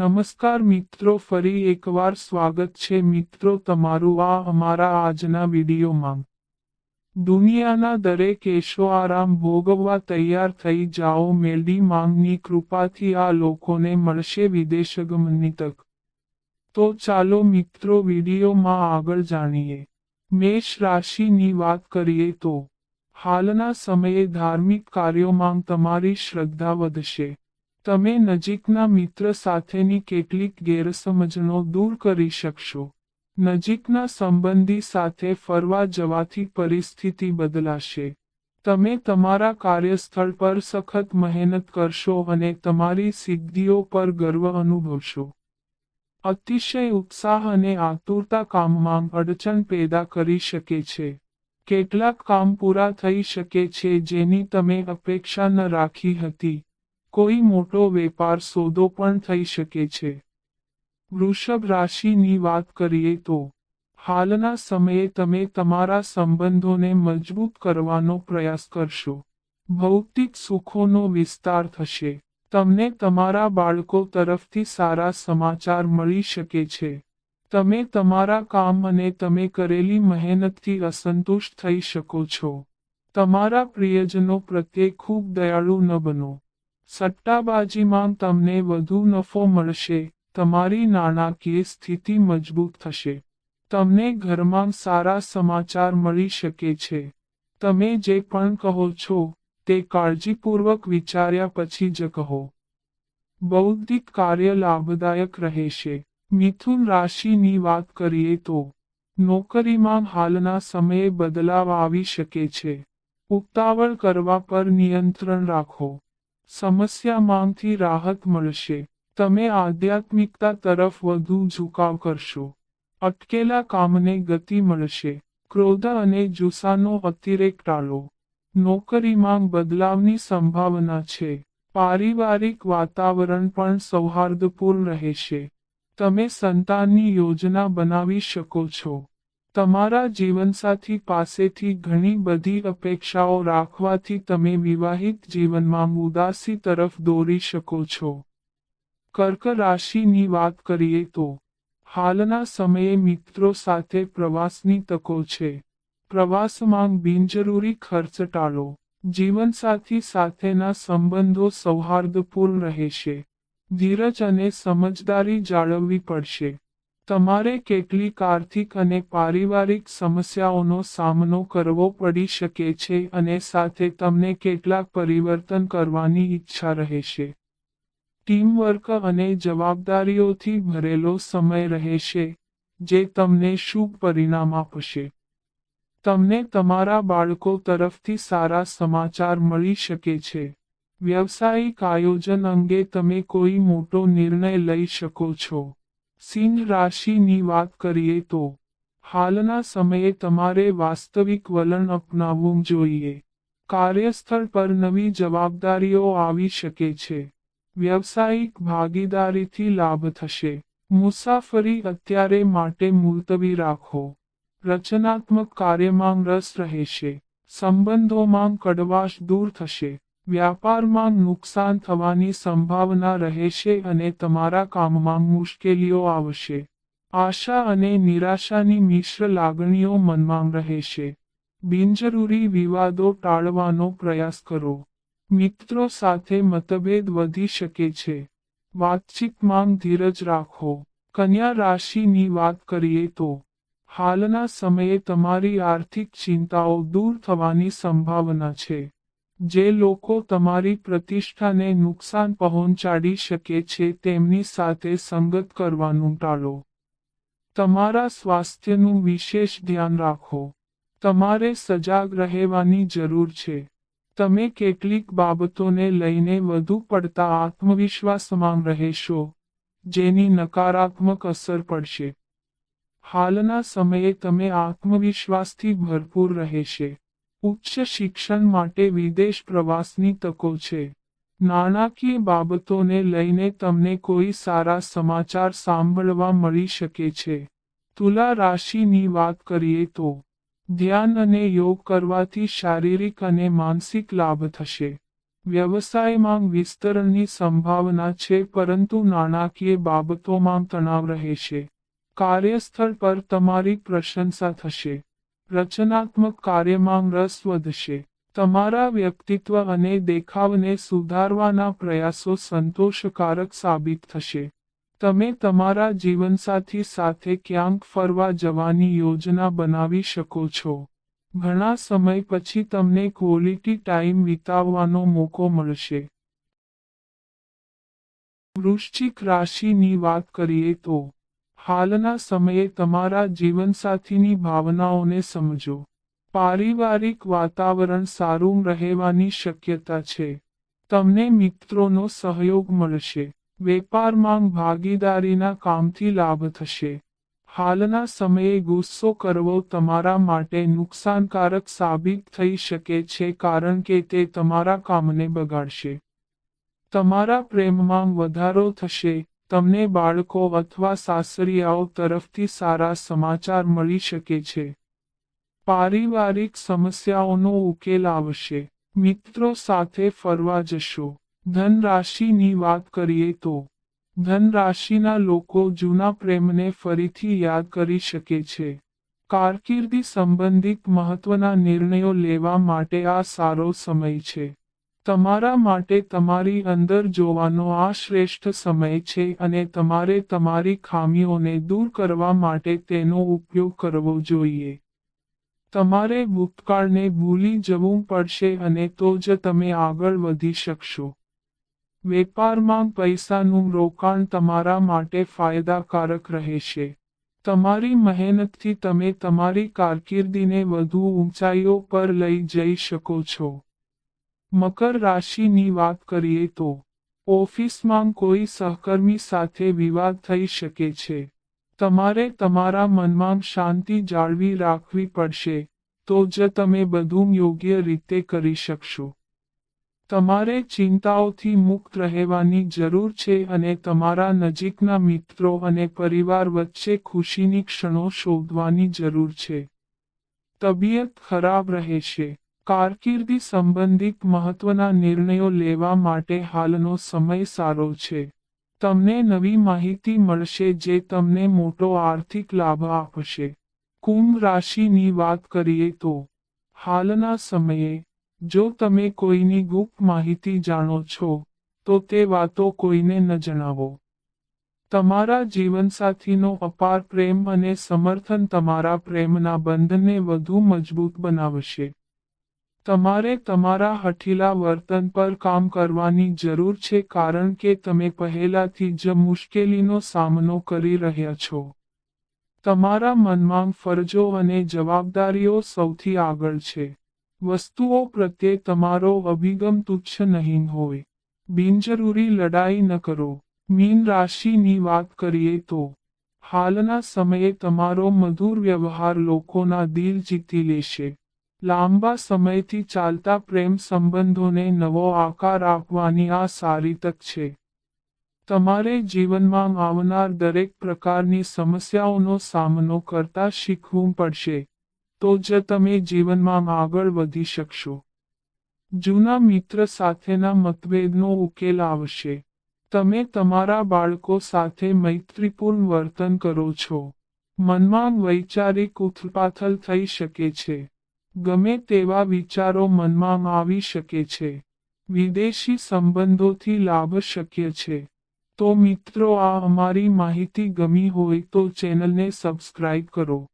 નમસ્કાર મિત્રો, ફરી એકવાર સ્વાગત છે મિત્રો તમારું આ અમારા આજના વિડીયોમાં. દુનિયાના દરેક એશો આરામ ભોગવવા તૈયાર થઈ જાઓ મેલડી માંગની કૃપાથી આ લોકોને મળશે વિદેશગમનની તક. તો ચાલો મિત્રો, વિડીયોમાં આગળ જાણીએ. મેષ રાશિની વાત કરીએ તો, હાલના સમયે ધાર્મિક કાર્યોમાં તમારી શ્રદ્ધા વધશે. તમે નજીકના મિત્ર સાથેની કેટલીક ગેરસમજનો દૂર કરી શકશો. નજીકના સંબંધી સાથે ફરવા જવાથી પરિસ્થિતિ બદલાશે. તમે તમારા કાર્યસ્થળ પર સખત મહેનત કરશો અને તમારી સિદ્ધિઓ પર ગર્વ અનુભવશો. અતિશય ઉત્સાહ અને આતુરતા કામમાં અડચણ પેદા કરી શકે છે. કેટલાક કામ પૂરા થઈ શકે છે જેની તમે અપેક્ષા ન રાખી હતી. કોઈ મોટો વેપાર સોદો પણ થઈ શકે છે. વૃષભ રાશિની વાત કરીએ તો, હાલના સમયે તમે તમારા સંબંધોને મજબૂત કરવાનો પ્રયાસ કરશો. ભૌતિક સુખોનો વિસ્તાર થશે. તમને તમારા બાળકો તરફથી સારા સમાચાર મળી શકે છે. તમે તમારા કામ અને તમે કરેલી મહેનતથી અસંતુષ્ટ થઈ શકો છો. તમારા પ્રિયજનો પ્રત્યે ખૂબ દયાળુ ન બનો. સટ્ટાબાજીમાં તમને વધુ નફો મળશે, તમારી નાણાકીય સ્થિતિ મજબૂત થશે. તમને ઘરમાં સારા સમાચાર મળી શકે છે. તમે જે પણ કહો છો, તે કાળજીપૂર્વક વિચાર્યા પછી જ કહો. બૌદ્ધિક કાર્ય લાભદાયક રહેશે. મિથુન રાશિની વાત કરીએ તો, નોકરીમાં હાલના સમયે બદલાવ આવી શકે છે. ઉતાવળ કરવા પર નિયંત્રણ રાખો. સમસ્યામાંથી રાહત મળશે. તમે આધ્યાત્મિકતા તરફ વધુ ઝુકાવ કરશો. અટકેલા કામને ગતિ મળશે. ક્રોધ અને જુસ્સાનો અતિરેક ટાળો. નોકરીમાં બદલાવની સંભાવના છે. પારિવારિક વાતાવરણ પણ સૌહાર્દપૂર્ણ રહેશે. તમે સંતાનની યોજના બનાવી શકો છો. તમારા જીવનસાથી પાસેથી ઘણી બધી અપેક્ષાઓ રાખવાથી તમે વિવાહિત જીવનમાં ઉદાસી તરફ દોરી શકો છો. કર્ક રાશિની વાત કરીએ તો, હાલના સમયે મિત્રો સાથે પ્રવાસની તકો છે. પ્રવાસમાં બિનજરૂરી ખર્ચ ટાળો. જીવનસાથી સાથેના સંબંધો સૌહાર્દપૂર્ણ રહેશે. ધીરજ અને સમજદારી જાળવવી પડશે. તમારે કેટલીક આર્થિક અને પારિવારિક સમસ્યાઓનો સામનો કરવો પડી શકે છે અને સાથે તમને કેટલાક પરિવર્તન કરવાની ઈચ્છા રહેશે. ટીમવર્ક અને જવાબદારીઓથી ભરેલો સમય રહેશે, જે તમને શુભ પરિણામ આપશે. તમને તમારા બાળકો તરફથી સારા સમાચાર મળી શકે છે. વ્યવસાયિક આયોજન અંગે તમે કોઈ મોટો નિર્ણય લઈ શકો છો. સિંહ રાશિની વાત કરીએ તો, હાલના સમયે તમારે વાસ્તવિક વલણ અપનાવવું જોઈએ. કાર્યસ્થળ પર નવી જવાબદારીઓ આવી શકે છે. વ્યવસાયિક ભાગીદારીથી લાભ થશે. મુસાફરી અત્યારે માટે મુલતવી રાખો. રચનાત્મક કાર્યમાં રસ રહેશે. સંબંધોમાં કડવાશ દૂર થશે. વ્યાપારમાં નુકસાન થવાની સંભાવના રહેશે અને તમારા કામમાં મુશ્કેલીઓ આવશે. આશા અને નિરાશાની મિશ્ર લાગણીઓ મનમાં રહેશે. બિનજરૂરી વિવાદો ટાળવાનો પ્રયાસ કરો. મિત્રો સાથે મતભેદ વધી શકે છે. વાતચીતમાં ધીરજ રાખો. કન્યા રાશિની વાત કરીએ તો, હાલના સમયે તમારી આર્થિક ચિંતાઓ દૂર થવાની સંભાવના છે. જે લોકો તમારી પ્રતિષ્ઠાને નુકસાન પહોંચાડી શકે છે તેમની સાથે સંગત કરવાનું ટાળો. તમારા સ્વાસ્થ્યનું વિશેષ ધ્યાન રાખો. તમારે સજાગ રહેવાની જરૂર છે. તમે કેટલીક બાબતોને લઈને વધુ પડતા આત્મવિશ્વાસમાં રહેશો, જેની નકારાત્મક અસર પડશે. હાલના સમયે તમે આત્મવિશ્વાસથી ભરપૂર રહેશે. ઉચ્ચ શિક્ષણ માટે વિદેશ પ્રવાસની તકો છે. નાણાકીય બાબતોને લઈને તમને કોઈ સારા સમાચાર સાંભળવા મળી શકે છે. તુલા રાશિની વાત કરીએ તો, ધ્યાન અને યોગ કરવાથી શારીરિક અને માનસિક લાભ થશે. વ્યવસાયમાં વિસ્તરણની સંભાવના છે, પરંતુ નાણાકીય બાબતોમાં તણાવ રહેશે. કાર્યસ્થળ પર તમારી પ્રશંસા થશે. રચનાત્મક કાર્યમાં રસ વધશે. તમારા વ્યક્તિત્વ અને દેખાવને સુધારવાના પ્રયાસો સંતોષકારક સાબિત થશે. તમે તમારા જીવનસાથી સાથે ક્યાંક ફરવા જવાની યોજના બનાવી શકો છો. ઘણા સમય પછી તમને ક્વોલિટી ટાઈમ વિતાવવાનો મોકો મળશે. વૃશ્ચિક રાશિની વાત કરીએ તો હાલના સમયે તમારા જીવનસાથીની ભાવનાઓને સમજો. પારિવારિક વાતાવરણ સારું રહેવાની શક્યતા છે. તમને મિત્રોનો સહયોગ મળશે. વેપારમાં ભાગીદારીના કામથી લાભ થશે. હાલના સમયે ગુસ્સો કરવો તમારા માટે નુકસાનકારક સાબિત થઈ શકે છે કારણ કે તે તમારા કામને બગાડશે. તમારા પ્રેમમાં વધારો થશે. તમને બાળકો અથવા સાસરિયાઓ તરફથી સારા સમાચાર મળી શકે છે. પારિવારિક સમસ્યાઓનો ઉકેલ આવશે. મિત્રો સાથે ફરવા જશો. ધન રાશિની વાત કરીએ તો ધન રાશિના લોકો જૂના પ્રેમને ફરીથી યાદ કરી શકે છે. કારકિર્દી સંબંધિત મહત્વના નિર્ણયો લેવા માટે આ સારો સમય છે. તમારા માટે તમારી અંદર જોવાનો આ શ્રેષ્ઠ સમય છે અને તમારે તમારી ખામીઓને દૂર કરવા માટે તેનો ઉપયોગ કરવો જોઈએ. તમારે ભૂતકાળને ભૂલી જવું પડશે અને તો જ તમે આગળ વધી શકશો. વેપારમાં પૈસાનું રોકાણ તમારા માટે ફાયદાકારક રહેશે. તમારી મહેનતથી તમે તમારી કારકિર્દીને વધુ ઊંચાઈઓ પર લઈ જઈ શકો છો. મકર રાશિની વાત કરીએ તો, ઓફિસમાં કોઈ સહકર્મી સાથે વિવાદ થઈ શકે છે. તમારે તમારા મનમાં શાંતિ જાળવી રાખવી પડશે, તો જ તમે બધું યોગ્ય રીતે કરી શકશો. તમારે ચિંતાઓથી મુક્ત રહેવાની જરૂર છે અને તમારા નજીકના મિત્રો અને પરિવાર વચ્ચે ખુશીની ક્ષણો શોધવાની જરૂર છે. તબિયત ખરાબ રહેશે. કારકિર્દી સંબંધિત મહત્વના નિર્ણયો લેવા માટે હાલનો સમય સારો છે. તમને નવી માહિતી મળશે જે તમને મોટો આર્થિક લાભ આપશે. કુંભ રાશિની વાત કરીએ તો, હાલના સમયે, જો તમે કોઈની ગુપ્ત માહિતી જાણો છો, તો તે વાતો કોઈને ન જણાવો. તમારા જીવનસાથીનો અપાર પ્રેમ અને સમર્થન તમારા પ્રેમના બંધને વધુ મજબૂત બનાવશે. તમારે તમારા હઠીલા વર્તન પર કામ કરવાની જરૂર છે કારણ કે તમે પહેલાથી જ મુશ્કેલીનો સામનો કરી રહ્યા છો. તમારા મનમાં ફરજો અને જવાબદારીઓ સૌથી આગળ છે. વસ્તુઓ પ્રત્યે તમારો અભિગમ તુચ્છ નહીં હોય. બિનજરૂરી લડાઈ ન કરો. મીન રાશિની વાત કરીએ તો, હાલના સમયે તમારો મધુર વ્યવહાર લોકોના દિલ જીતી લેશે. લાંબા સમયથી ચાલતા પ્રેમ સંબંધોને નવો આકાર આપવાની આ સારી તક છે. તમારે જીવનમાં આવનાર દરેક પ્રકારની સમસ્યાઓનો સામનો કરતા શીખવું પડશે, તો જ તમે જીવનમાં આગળ વધી શકશો. જૂના મિત્ર સાથેના મતભેદનો ઉકેલ આવશે. તમે તમારા બાળકો સાથે મૈત્રીપૂર્ણ વર્તન કરો છો. મનમાં વૈચારિક ઉથલપાથલ થઈ શકે છે. ગમે તેવા વિચારો મનમાં આવી શકે છે. વિદેશી સંબંધોથી લાભ શક્ય છે. તો મિત્રો, આ અમારી માહિતી ગમી હોય તો ચેનલને સબસ્ક્રાઇબ કરો.